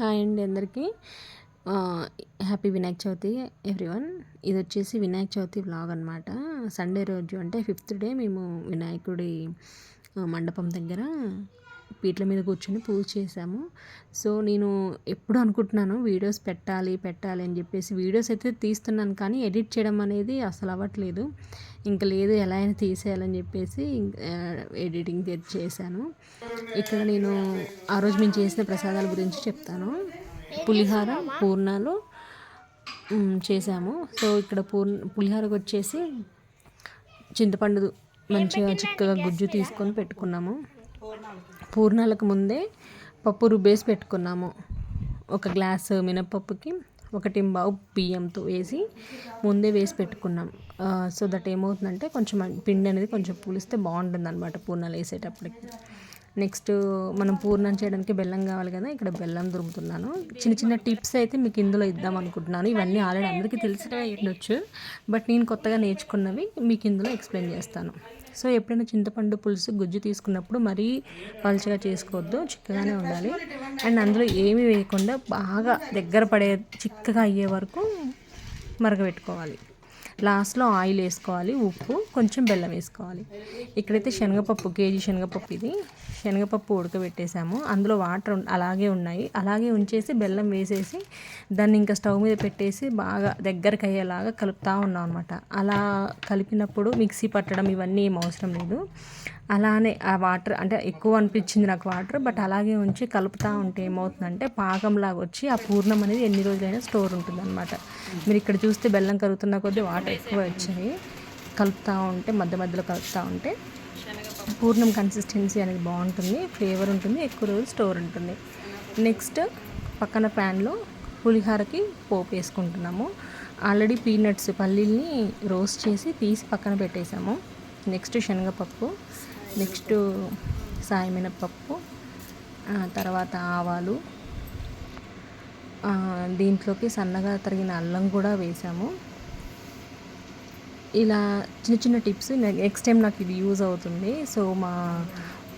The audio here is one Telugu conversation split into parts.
హాయ్ అండి అందరికీ. Happy Vinayaka Chavithi everyone. ఇది వచ్చేసి వినాయక చవితి వ్లాగ్ అనమాట సండే రోజు అంటే ఫిఫ్త్ డే మేము వినాయకుడి మండపం దగ్గర పీట్ల మీద కూర్చొని పూజ చేసాము సో నేను ఎప్పుడు అనుకుంటున్నాను వీడియోస్ పెట్టాలి పెట్టాలి అని చెప్పేసి. వీడియోస్ అయితే తీస్తున్నాను కానీ ఎడిట్ చేయడం అనేది అసలు అవ్వట్లేదు. ఇంకా లేదు ఎలా అయినా తీసేయాలని చెప్పేసి ఎడిటింగ్ చేశాను. ఇక్కడ నేను ఆ రోజు మేము చేసిన ప్రసాదాల గురించి చెప్తాను. పులిహార పూర్ణాలు చేశాము. చేసాము సో ఇక్కడ పూర్ణ పులిహోరకు వచ్చేసి చింతపండు మంచిగా చిక్కగా గుజ్జు తీసుకొని పెట్టుకున్నాము. పూర్ణాలకు ముందే పప్పు రుబ్బేసి పెట్టుకున్నాము. ఒక గ్లాస్ మినపప్పుకి ఒక టింబావు బియ్యంతో వేసి ముందే వేసి పెట్టుకున్నాం. సో దట్ ఏమవుతుందంటే కొంచెం పిండి అనేది కొంచెం పులిస్తే బాగుంటుంది అనమాట పూర్ణాలు వేసేటప్పటికి. నెక్స్ట్ మనం పూర్ణం చేయడానికి బెల్లం కావాలి కదా ఇక్కడ బెల్లం దొరుకుతున్నాను చిన్న చిన్న టిప్స్ అయితే మీకు ఇందులో ఇద్దాం అనుకుంటున్నాను. ఇవన్నీ ఆల్రెడీ అందరికీ తెలిసినవి ఉండొచ్చు బట్ నేను కొత్తగా నేర్చుకున్నవి మీకు ఇందులో ఎక్స్ప్లెయిన్ చేస్తాను. సో ఎప్పుడైనా చింతపండు పులుసు గుజ్జు తీసుకున్నప్పుడు మరీ పలుచగా చేసుకోవద్దు చిక్కగానే ఉండాలి. అండ్ అందులో ఏమీ వేయకుండా బాగా దగ్గర పడే చిక్కగా అయ్యే వరకు మరగబెట్టుకోవాలి. లాస్ట్లో ఆయిల్ వేసుకోవాలి ఉప్పు కొంచెం బెల్లం వేసుకోవాలి. ఇక్కడైతే శనగపప్పు కేజీ శనగపప్పు ఇది. శనగపప్పు ఉడకబెట్టేసాము. అందులో వాటర్ అలాగే ఉన్నాయి. అలాగే ఉంచేసి బెల్లం వేసేసి దాన్ని ఇంకా స్టవ్ మీద పెట్టేసి బాగా దగ్గరకు అయ్యేలాగా కలుపుతూ ఉన్నాం అనమాట అలా కలిపినప్పుడు మిక్సీ పట్టడం ఇవన్నీ ఏం అవసరం లేదు. అలానే ఆ వాటర్ అంటే ఎక్కువ అనిపించింది నాకు వాటర్ బట్ అలాగే ఉంచి కలుపుతూ ఉంటే ఏమవుతుందంటే పాకంలాగా వచ్చి ఆ పూర్ణం అనేది ఎన్ని రోజులైనా స్టోర్ ఉంటుంది అనమాట మీరు ఇక్కడ చూస్తే బెల్లం కరుగుతున్న కొద్దీ వాటర్ ఎక్కువ వచ్చాయి. కలుపుతూ ఉంటే మధ్య మధ్యలో కలుపుతూ ఉంటే పూర్ణం కన్సిస్టెన్సీ అనేది బాగుంటుంది ఫ్లేవర్ ఉంటుంది ఎక్కువ రోజులు స్టోర్ ఉంటుంది. నెక్స్ట్ పక్కన ప్యాన్లో పులిహోరకి పోపు వేసుకుంటున్నాము. ఆల్రెడీ పీనట్స్ పల్లీల్ని రోస్ట్ చేసి తీసి పక్కన పెట్టేసాము. నెక్స్ట్ శనగపప్పు. నెక్స్ట్ సాయి తర్వాత ఆవాలు. దీంట్లోకి సన్నగా తరిగిన అల్లం కూడా వేసాము. ఇలా చిన్న చిన్న టిప్స్ నెక్స్ట్ టైం నాకు ఇది యూజ్ అవుతుంది. సో మా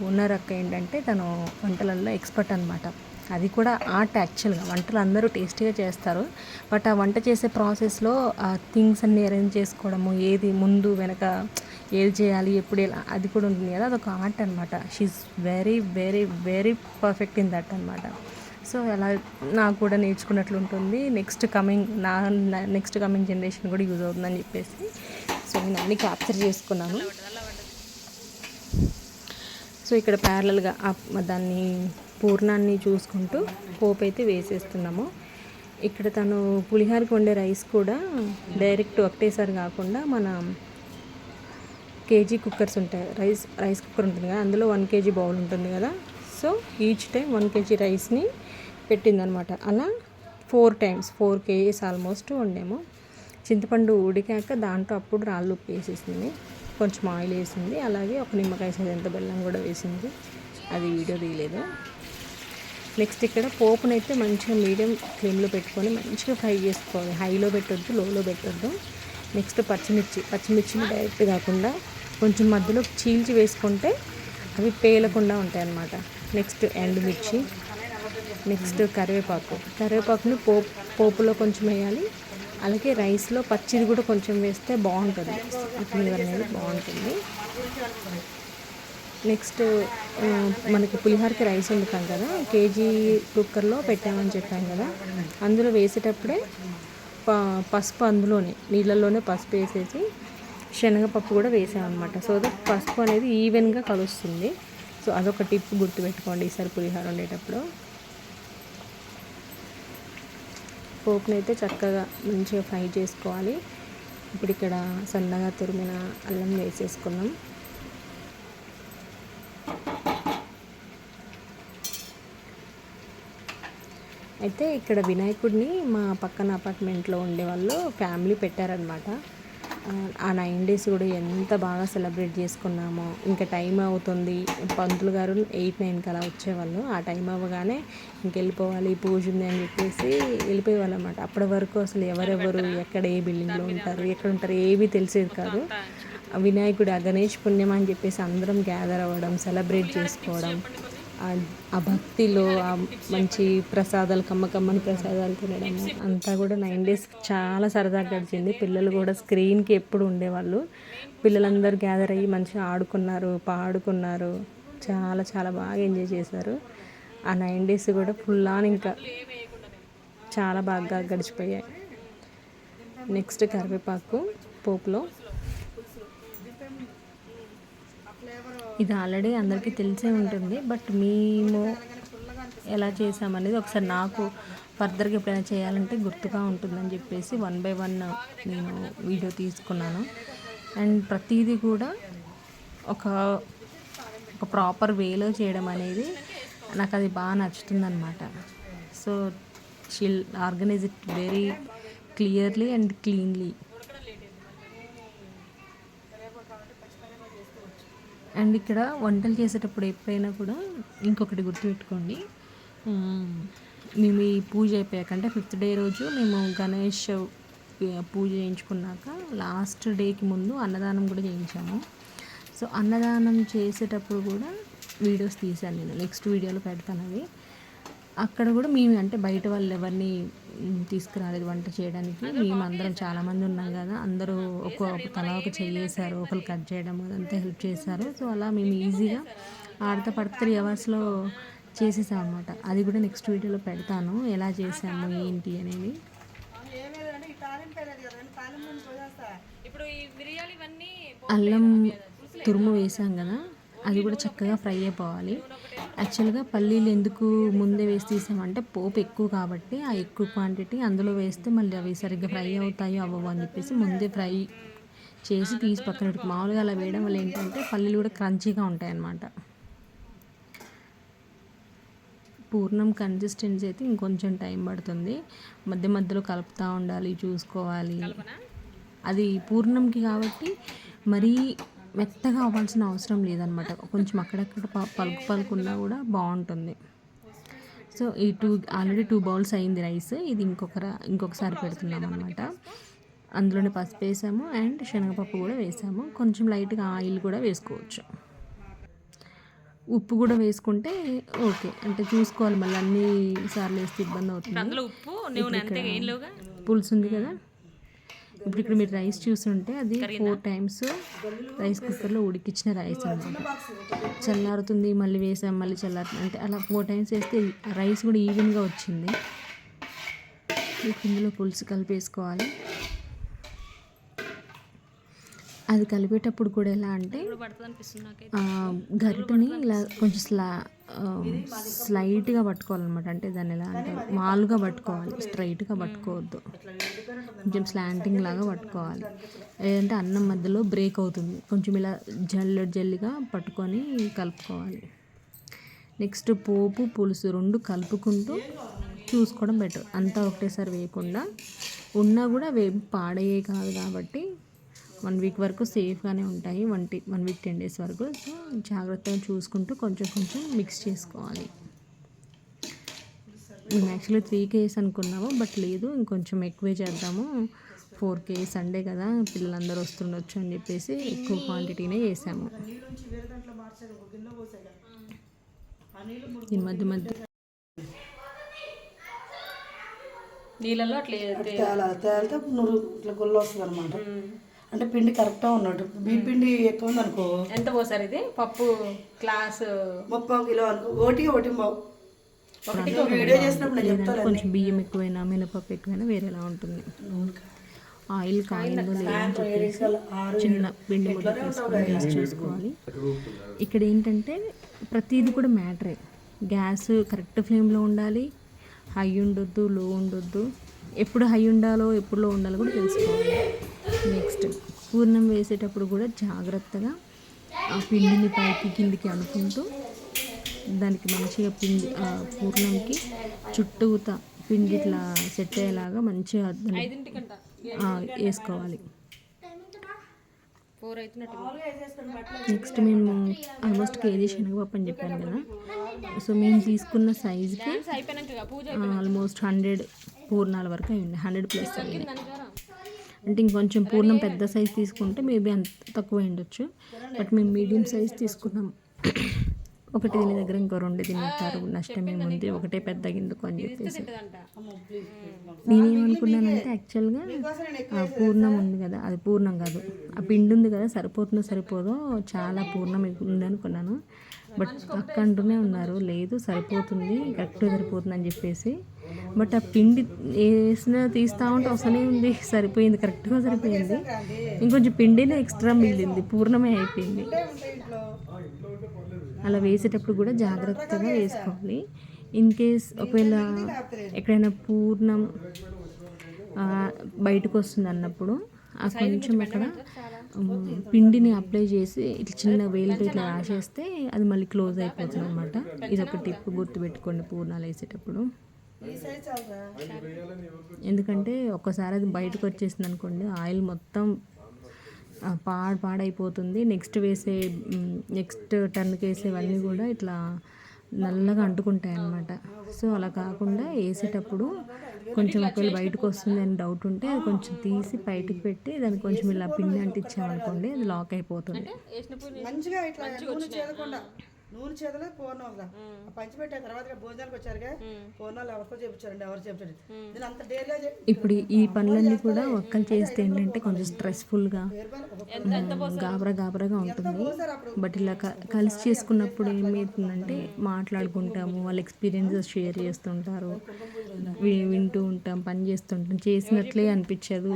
ఓనర్ అక్క ఏంటంటే తను వంటలలో ఎక్స్పర్ట్ అనమాట అది కూడా ఆర్ట్ యాక్చువల్గా వంటలు అందరూ టేస్టీగా చేస్తారు. బట్ ఆ వంట చేసే ప్రాసెస్లో ఆ థింగ్స్ అన్ని అరేంజ్ చేసుకోవడము ఏది ముందు వెనక ఏది చేయాలి ఎప్పుడు ఎలా అది కూడా ఉంటుంది కదా అదొక ఆర్ట్ అనమాట she's very very very perfect in that అనమాట సో అలా నాకు కూడా నేర్చుకున్నట్లు ఉంటుంది. నెక్స్ట్ కమింగ్ నా నెక్స్ట్ కమింగ్ జనరేషన్ కూడా యూజ్ అవుతుందని చెప్పేసి. సో నేను అన్ని క్యాప్చర్ చేసుకున్నాను. సో ఇక్కడ ప్యారలల్గా దాన్ని పూర్ణాన్ని చూసుకుంటూ పోపు అయితే వేసేస్తున్నాము. ఇక్కడ తను పులిహోరకి వండే రైస్ కూడా డైరెక్ట్ ఒకటేసారి కాకుండా మన కేజీ కుక్కర్స్ ఉంటాయి. రైస్ రైస్ కుక్కర్ ఉంటుంది కదా అందులో వన్ కేజీ బౌల్ ఉంటుంది కదా. So each time one KG రైస్ని పెట్టిందనమాట. అలా four times four KGs almost వండాము. చింతపండు ఉడికాక దాంట్లో అప్పుడు రాళ్ళు ఉప్పు వేసేసింది. కొంచెం ఆయిల్ వేసింది. అలాగే ఒక నిమ్మకాయ సైజ్ ఎంత బెల్లం కూడా వేసింది. అది వీడియో తీయలేదు. నెక్స్ట్ ఇక్కడ పోపునైతే మంచిగా మీడియం ఫ్లేమ్లో పెట్టుకొని మంచిగా ఫ్రై చేసుకోవాలి. హైలో పెట్టొద్దు లోలో పెట్టొద్దు. నెక్స్ట్ పచ్చిమిర్చి. పచ్చిమిర్చిని డైరెక్ట్ కాకుండా కొంచెం మధ్యలో చీల్చి వేసుకుంటే అవి పేలకుండా ఉంటాయి అన్నమాట. నెక్స్ట్ ఎండుమిర్చి నెక్స్ట్ కరివేపాకు. కరివేపాకుని పోపు పోపులో కొంచెం వేయాలి. అలాగే రైస్లో పచ్చిది కూడా కొంచెం వేస్తే బాగుంటుంది. ఆ ఫ్లేవర్ అనేది బాగుంటుంది. నెక్స్ట్ మనకి పులిహోరకి రైస్ వండుతాం కదా కేజీ కుక్కర్లో పెట్టామని చెప్పాం కదా అందులో వేసేటప్పుడే ప పసుపు అందులోనే నీళ్ళల్లోనే పసుపు వేసేసి శనగపప్పు కూడా వేసామన్నమాట. సో దట్ పసుపు అనేది ఈవెన్గా కలుస్తుంది. సో అదొక టిప్ గుర్తుపెట్టుకోండి ఈసారి పులిహోర వండేటప్పుడు. పోపుని అయితే చక్కగా మంచిగా ఫ్రై చేసుకోవాలి. ఇప్పుడు ఇక్కడ సన్నగా తురిమిన అల్లం వేసేసుకున్నాం. అయితే ఇక్కడ వినాయకుడిని మా పక్కన అపార్ట్మెంట్లో ఉండే వాళ్ళు ఫ్యామిలీ పెట్టారనమాట ఆ నైన్ డేస్ కూడా ఎంత బాగా సెలబ్రేట్ చేసుకున్నామో. ఇంకా టైం అవుతుంది. పంతులు గారు ఎయిట్ నైన్కి అలా వచ్చేవాళ్ళు. ఆ టైం అవ్వగానే ఇంక వెళ్ళిపోవాలి పూజ ఉంది అని చెప్పేసి వెళ్ళిపోయేవాళ్ళు అనమాట అప్పటి వరకు అసలు ఎవరెవరు ఎక్కడ ఏ బిల్డింగ్లో ఉంటారు ఎక్కడ ఉంటారు ఏవి తెలిసేది కాదు. వినాయకుడు ఆ గణేష్ పుణ్యం అని చెప్పేసి అందరం గ్యాదర్ అవ్వడం సెలబ్రేట్ చేసుకోవడం. ఆ- భక్తిలో ఆ మంచి ప్రసాదాలు కమ్మ కమ్మని ప్రసాదాలు తినడం అంతా కూడా నైన్ డేస్ చాలా సరదాగా గడిచింది. పిల్లలు కూడా స్క్రీన్కి ఎప్పుడు ఉండేవాళ్ళు. పిల్లలందరూ గ్యాదర్ అయ్యి మంచిగా ఆడుకున్నారు పాడుకున్నారు. చాలా చాలా బాగా ఎంజాయ్ చేశారు. ఆ నైన్ డేస్ కూడా ఫుల్ ఆన్ ఇంకా చాలా బాగా గడిచిపోయాయి. నెక్స్ట్ కరివేపాకు పోపులో ఇది ఆల్రెడీ అందరికీ తెలిసే ఉంటుంది బట్ మేము ఎలా చేసామనేది ఒకసారి నాకు ఫర్దర్గా ఎప్పుడైనా చేయాలంటే గుర్తుగా ఉంటుందని చెప్పేసి వన్ బై వన్ నేను వీడియో తీసుకున్నాను. అండ్ ప్రతిదీ కూడా ఒక ఒక ప్రాపర్ వేలో చేయడం అనేది నాకు అది బాగా నచ్చుతుందన్నమాట. So she'll organise it very clearly and cleanly. And ఇక్కడ వంటలు చేసేటప్పుడు ఎప్పుడైనా కూడా ఇంకొకటి గుర్తుపెట్టుకోండి. మేము ఈ పూజ అయిపోయాక అంటే ఫిఫ్త్ డే రోజు మేము గణేష్ పూజ చేయించుకున్నాక లాస్ట్ డేకి ముందు అన్నదానం కూడా చేయించాము. సో అన్నదానం చేసేటప్పుడు కూడా వీడియోస్ తీశాను నేను. నెక్స్ట్ వీడియోలో పెడతాను అవి. అక్కడ కూడా మేము అంటే బయట వాళ్ళు ఎవరిని తీసుకురాలేదు వంట చేయడానికి. మేము అందరం చాలామంది ఉన్నాం కదా. అందరూ ఒక తల ఒక చెయ్యేశారు ఒకరు కట్ చేయడం అదంతా హెల్ప్ చేశారు. సో అలా మేము ఈజీగా ఆడతా పడతా త్రీ అవర్స్లో చేసేసాం అనమాట అది కూడా నెక్స్ట్ వీడియోలో పెడతాను. ఎలా చేసాము ఏంటి అనేది. అల్లం తురుము వేసాం కదా. అది కూడా చక్కగా ఫ్రై అయిపోవాలి. యాక్చువల్గా పల్లీలు ఎందుకు ముందే వేసి తీసామంటే పోపు ఎక్కువ కాబట్టి ఆ ఎక్కువ క్వాంటిటీ అందులో వేస్తే మళ్ళీ అవి సరిగ్గా ఫ్రై అవుతాయో అవ్వవు అని చెప్పేసి ముందే ఫ్రై చేసి తీసి పక్కన పెట్టుకో మామూలుగా అలా వేయడం వల్ల ఏంటంటే పల్లీలు కూడా క్రంచీగా ఉంటాయి అన్నమాట పూర్ణం కన్సిస్టెన్సీ అయితే ఇంకొంచెం టైం పడుతుంది. మధ్య మధ్యలో కలుపుతూ ఉండాలి చూసుకోవాలి. అది పూర్ణంకి కాబట్టి మరీ మెత్తగా అవ్వాల్సిన అవసరం లేదనమాట. కొంచెం అక్కడక్కడ పలుకు పలుకున్నా కూడా బాగుంటుంది. సో ఈ టూ ఆల్రెడీ టూ బౌల్స్ అయింది రైస్. ఇది ఇంకొక ఇంకొకసారి పెడుతున్నాం అనమాట అందులోనే పసుపు వేసాము అండ్ శనగపప్పు కూడా వేసాము. కొంచెం లైట్గా ఆయిల్ కూడా వేసుకోవచ్చు. ఉప్పు కూడా వేసుకుంటే ఓకే. అంటే చూసుకోవాలి మళ్ళీ అన్ని సార్లు వేస్తే ఇబ్బంది అవుతుంది. పులుసు ఉంది కదా? ఇప్పుడు ఇక్కడ మీరు రైస్ చూస్తుంటే అది ఫోర్ టైమ్స్ రైస్ కుక్కర్లో ఉడికించిన రైస్ అనమాట చల్లారుతుంది మళ్ళీ వేసాం మళ్ళీ చల్లారుతుంది. అంటే అలా ఫోర్ టైమ్స్ వేస్తే రైస్ కూడా ఈవెన్గా వచ్చింది. ఇందులో పులుసు కలిపేసుకోవాలి. అది కలిపేటప్పుడు కూడా ఎలా అంటే గరిటని ఇలా కొంచెం స్లా స్లైట్గా పట్టుకోవాలన్నమాట. అంటే దాన్ని ఎలా అంటే మాలుగా పట్టుకోవాలి స్ట్రైట్గా పట్టుకోవద్దు. కొంచెం స్లాంటింగ్ లాగా పట్టుకోవాలి. లేదంటే అన్నం మధ్యలో బ్రేక్ అవుతుంది. కొంచెం ఇలా జల్లి జల్లిగా పట్టుకొని కలుపుకోవాలి. నెక్స్ట్ పోపు పులుసు రెండు కలుపుకుంటూ చూసుకోవడం బెటర్ అంతా ఒకటేసారి వేయకుండా ఉన్నా కూడా వే పాడయ్యే కాదు కాబట్టి వన్ వీక్ వరకు సేఫ్గానే ఉంటాయి. One to one week ten days వరకు. సో జాగ్రత్తగా చూసుకుంటూ కొంచెం కొంచెం మిక్స్ చేసుకోవాలి. మేము యాక్చువల్లీ త్రీ కేస్ అనుకున్నాము. బట్ లేదు ఇంకొంచెం ఎక్కువే చేద్దాము. ఫోర్ కే సండే కదా పిల్లలందరూ వస్తుండొచ్చు అని చెప్పేసి ఎక్కువ క్వాంటిటీనే చేసాము. ఈ మధ్య మధ్య నీళ్ళలో అట్లా తేలితే నూరు ఇట్లా గుల్ల వస్తుంది అనమాట అంటే పిండి కరెక్ట్గా ఉన్నట్టు. బీ పిండి ఎక్కువ ఉంది అనుకో ఎంత పోసారు ఇది? పప్పు గ్లాస్? ముప్పై కిలో అనుకో. ఒకటి ఒకటి బావు వీడియో చేసినప్పుడు నేను చెప్తాను కొంచెం బియ్యం ఎక్కువైనా మినపప్పు ఎక్కువైనా వేరేలా ఉంటుంది. ఆయిల్ కాయిందో చిన్న పిండి ముద్ద చూసుకోవాలి. ఇక్కడ ఏంటంటే ప్రతిదీ కూడా మ్యాటరే. గ్యాస్ కరెక్ట్ ఫ్లేమ్లో ఉండాలి. హై ఉండొద్దు లో ఉండొద్దు. ఎప్పుడు హై ఉండాలో ఎప్పుడు లో ఉండాలో కూడా తెలుసుకోవాలి. నెక్స్ట్ పూర్ణం వేసేటప్పుడు కూడా జాగ్రత్తగా ఆ పిండిని పైకి కిందికి అనుకుంటూ దానికి మంచిగా పిండి పూర్ణంకి చుట్టూత పిండి ఇట్లా సెట్ అయ్యేలాగా మంచిగా వేసుకోవాలి. నెక్స్ట్ మేము ఆల్మోస్ట్ కేజీ శనగపప్పు అని చెప్పాను కదా. సో మేము తీసుకున్న సైజుకి ఆల్మోస్ట్ హండ్రెడ్ పూర్ణాల వరకు అయింది హండ్రెడ్ ప్లస్ అయింది అంటే ఇంకొంచెం పూర్ణం పెద్ద సైజ్ తీసుకుంటే మేబీ అంత తక్కువ ఉండొచ్చు. బట్ మేము మీడియం సైజ్ తీసుకున్నాం. ఒకటి దీని దగ్గర ఇంకో రెండు తింటారు నష్టం ఏముంది? ఒకటే పెద్ద గిందుకు అని చెప్పేసి. నేనేమనుకున్నానంటే యాక్చువల్గా ఆ పూర్ణం ఉంది కదా అది పూర్ణం కాదు. ఆ పిండి ఉంది కదా సరిపోతుందో సరిపోదో చాలా పూర్ణం ఉంది అనుకున్నాను. బట్ అక్క అంటూనే ఉన్నారు. లేదు సరిపోతుంది కరెక్ట్గా సరిపోతుంది అని చెప్పేసి బట్ ఆ పిండి వేసిన తీస్తా ఉంటే వస్తూనే ఉంది. సరిపోయింది కరెక్ట్గా సరిపోయింది. ఇంకొంచెం పిండినే ఎక్స్ట్రా మిగిలింది పూర్ణమే అయిపోయింది. అలా వేసేటప్పుడు కూడా జాగ్రత్తగా వేసుకోవాలి. ఇన్ కేస్ ఒకవేళ ఎక్కడైనా పూర్ణం బయటకు వస్తుంది అన్నప్పుడు ఆ కొంచెం అక్కడ పిండిని అప్లై చేసి ఇట్లా చిన్న వేలుతో ఇట్లా రాసేస్తే అది మళ్ళీ క్లోజ్ అయిపోతుంది అనమాట ఇది ఒక టిప్ గుర్తుపెట్టుకోండి పూర్ణాలు వేసేటప్పుడు. ఎందుకంటే ఒక్కసారి అది బయటకు వచ్చేసింది అనుకోండి ఆయిల్ మొత్తం ఆ, పాడు పాడైపోతుంది. నెక్స్ట్ వేసే నెక్స్ట్ టర్న్కి వేసేవన్నీ కూడా ఇట్లా నల్లగా అంటుకుంటాయి అన్నమాట సో అలా కాకుండా వేసేటప్పుడు కొంచెం ఒకవేళ బయటకు వస్తుంది అని డౌట్ ఉంటే అది కొంచెం తీసి బయటకు పెట్టి దానికి కొంచెం ఇలా పిండి అంటించామనుకోండి అది లాక్ అయిపోతుంది. మంచిగా ఇట్లా నూనె చేదలే పూర్ణంగా పంచి పెట్టిన తర్వాత భోజనాలకు వచ్చారుగా. పూర్ణాలు ఎవరికో చెప్పించారండి ఎవరు చెప్పారు నేను అంత డేర్గా ఇప్పుడు ఈ పనులన్నీ కూడా ఒక్కరు చేస్తే ఏంటంటే కొంచెం స్ట్రెస్ఫుల్గా గాబరా గాబరాగా ఉంటుంది. బట్ ఇలా కలిసి చేసుకున్నప్పుడు ఏమవుతుందంటే మాట్లాడుకుంటాము వాళ్ళ ఎక్స్పీరియన్సెస్ షేర్ చేస్తుంటారు. వింటూ ఉంటాం పని చేస్తుంటాం. చేసినట్లే అనిపించదు.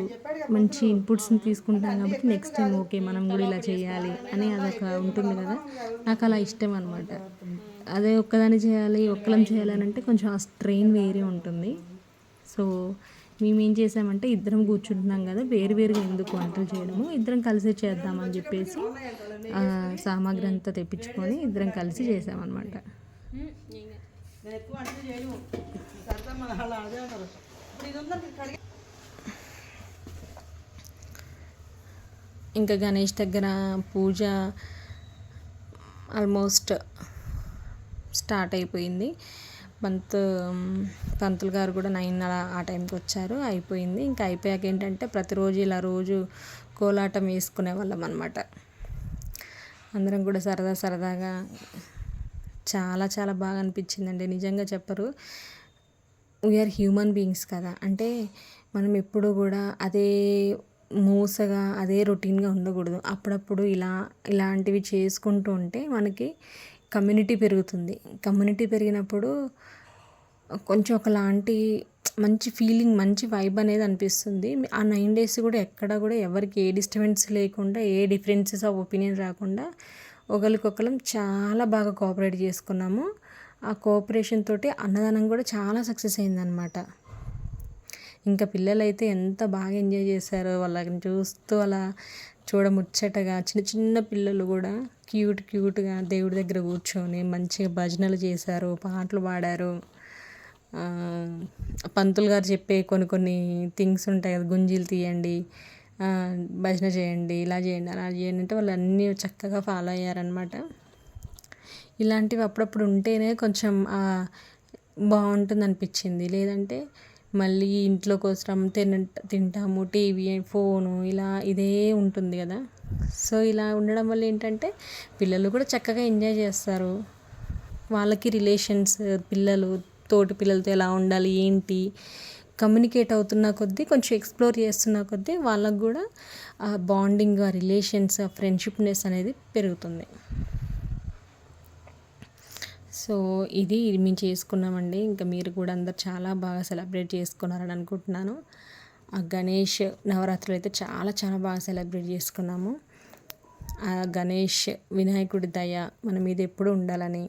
మంచి ఇన్పుట్స్ని తీసుకుంటాం కాబట్టి నెక్స్ట్ టైం ఓకే మనం కూడా ఇలా చేయాలి అని అదొక ఉంటుంది కదా. నాకు అలా ఇష్టం అనమాట అదే ఒక్కదాన్ని చేయాలి ఒక్కలం చేయాలని అంటే కొంచెం ఆ స్ట్రెయిన్ వేరే ఉంటుంది. సో మేము ఏం చేసామంటే ఇద్దరం కూర్చుంటున్నాం కదా వేరు వేరుగా ఎందుకు వంటలు చేయడము ఇద్దరం కలిసి చేద్దామని చెప్పేసి సామాగ్రి అంతా తెప్పించుకొని ఇద్దరం కలిసి చేసామన్నమాట. ఇంకా గణేష్ దగ్గర పూజ ఆల్మోస్ట్ స్టార్ట్ అయిపోయింది. పంత్ పంతులు గారు కూడా నైన్ అలా ఆ టైంకి వచ్చారు అయిపోయింది. ఇంకా అయిపోయాక ఏంటంటే ప్రతిరోజు ఇలా రోజు కోలాటం వేసుకునే వాళ్ళం అనమాట అందరం కూడా సరదా సరదాగా చాలా చాలా బాగా అనిపించిందండి. నిజంగా చెప్పరు. వీఆర్ హ్యూమన్ బీయింగ్స్ కదా. అంటే మనం ఎప్పుడు కూడా అదే మూసగా అదే రొటీన్గా ఉండకూడదు. అప్పుడప్పుడు ఇలా ఇలాంటివి చేసుకుంటూ ఉంటే మనకి కమ్యూనిటీ పెరుగుతుంది. కమ్యూనిటీ పెరిగినప్పుడు కొంచెం ఒకలాంటి మంచి ఫీలింగ్ మంచి వైబ్ అనేది అనిపిస్తుంది. ఆ నైన్ డేస్ కూడా ఎక్కడ కూడా ఎవరికి ఏ డిస్టర్బెన్స్ లేకుండా ఏ డిఫరెన్సెస్ ఆఫ్ ఒపీనియన్ రాకుండా ఒకరికొకరం చాలా బాగా కోఆపరేట్ చేసుకున్నాము. ఆ కోఆపరేషన్ తోటి అన్నదానం కూడా చాలా సక్సెస్ అయిందనమాట ఇంకా పిల్లలైతే ఎంత బాగా ఎంజాయ్ చేశారో వాళ్ళని చూస్తూ అలా చూడముచ్చటగా చిన్న చిన్న పిల్లలు కూడా క్యూట్ క్యూట్గా దేవుడి దగ్గర కూర్చొని మంచిగా భజనలు చేశారు పాటలు పాడారు. పంతులు గారు చెప్పే కొన్ని కొన్ని థింగ్స్ ఉంటాయి కదా గుంజీలు తీయండి భజన చేయండి ఇలా చేయండి అలా చేయండి అంటే వాళ్ళు అన్నీ చక్కగా ఫాలో అయ్యారనమాట ఇలాంటివి అప్పుడప్పుడు ఉంటేనే కొంచెం బాగుంటుంది అనిపించింది లేదంటే మళ్ళీ ఇంట్లోకి వస్తాం తిన తింటాము టీవీ ఫోను ఇలా ఇదే ఉంటుంది కదా. సో ఇలా ఉండడం వల్ల ఏంటంటే పిల్లలు కూడా చక్కగా ఎంజాయ్ చేస్తారు. వాళ్ళకి రిలేషన్స్ పిల్లలు తోటి పిల్లలతో ఎలా ఉండాలి ఏంటి కమ్యూనికేట్ అవుతున్న కొద్దీ కొంచెం ఎక్స్ప్లోర్ చేస్తున్న కొద్దీ వాళ్ళకు కూడా ఆ బాండింగ్ ఆ రిలేషన్స్ ఆ ఫ్రెండ్షిప్నెస్ అనేది పెరుగుతుంది. సో ఇది మేము చేసుకున్నామండి. ఇంకా మీరు కూడా అందరు చాలా బాగా సెలబ్రేట్ చేసుకున్నారని అనుకుంటున్నాను. ఆ గణేష్ నవరాత్రులు అయితే చాలా చాలా బాగా సెలబ్రేట్ చేసుకున్నాము. ఆ గణేష్ వినాయకుడి దయ మన మీద ఎప్పుడు ఉండాలని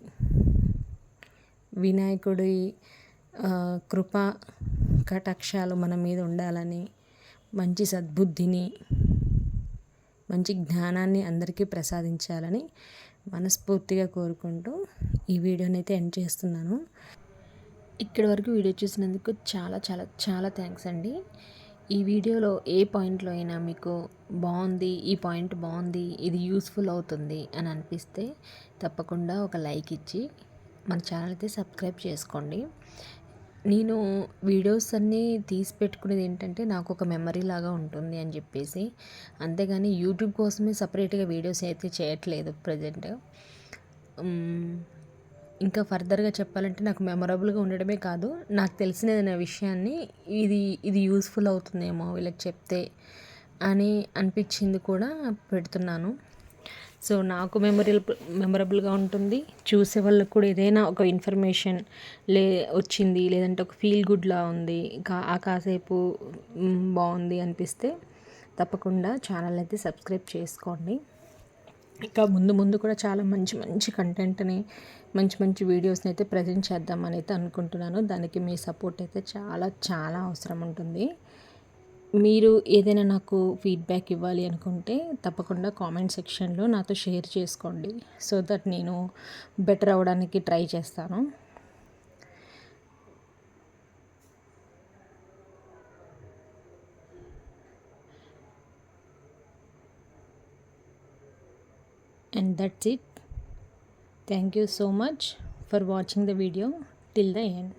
వినాయకుడి కృప కటాక్షాలు మన మీద ఉండాలని మంచి సద్బుద్ధిని మంచి జ్ఞానాన్ని అందరికీ ప్రసాదించాలని మనస్ఫూర్తిగా కోరుకుంటూ ఈ వీడియోని అయితే ఎండ్ చేస్తున్నాను. ఇక్కడి వరకు వీడియో చూసినందుకు చాలా చాలా చాలా థ్యాంక్స్ అండి. ఈ వీడియోలో ఏ పాయింట్లో అయినా మీకు బాగుంది ఈ పాయింట్ బాగుంది ఇది యూస్ఫుల్ అవుతుంది అని అనిపిస్తే తప్పకుండా ఒక లైక్ ఇచ్చి మన ఛానల్ అయితే సబ్స్క్రైబ్ చేసుకోండి. నేను వీడియోస్ అన్నీ తీసి పెట్టుకునేది ఏంటంటే నాకు ఒక మెమరీ లాగా ఉంటుంది అని చెప్పేసి. అంతేగాని యూట్యూబ్ కోసమే సపరేట్గా వీడియోస్ అయితే చేయట్లేదు ప్రజెంట్ ఇంకా ఫర్దర్గా చెప్పాలంటే నాకు మెమొరబుల్గా ఉండడమే కాదు నాకు తెలిసిన ఏదైనా విషయాన్ని ఇది ఇది యూస్ఫుల్ అవుతుందేమో వీళ్ళకి చెప్తే అని అనిపించింది కూడా పెడుతున్నాను. సో నాకు మెమొరబుల్ మెమొరబుల్గా ఉంటుంది. చూసే వాళ్ళకు కూడా ఏదైనా ఒక ఇన్ఫర్మేషన్ లే వచ్చింది లేదంటే ఒక ఫీల్ గుడ్లా ఉంది కా ఆ కాసేపు బాగుంది అనిపిస్తే తప్పకుండా ఛానల్ అయితే సబ్స్క్రైబ్ చేసుకోండి. ఇంకా ముందు ముందు కూడా చాలా మంచి మంచి కంటెంట్ని మంచి మంచి వీడియోస్ని అయితే ప్రజెంట్ చేద్దామని అయితే అనుకుంటున్నాను. దానికి మీ సపోర్ట్ అయితే చాలా చాలా అవసరం ఉంటుంది. మీరు ఏదైనా నాకు ఫీడ్బ్యాక్ ఇవ్వాలి అనుకుంటే తప్పకుండా కామెంట్ సెక్షన్లో నాతో షేర్ చేసుకోండి. సో దట్ నేను బెటర్ అవ్వడానికి ట్రై చేస్తాను. And that's it thank you so much for watching the video till the end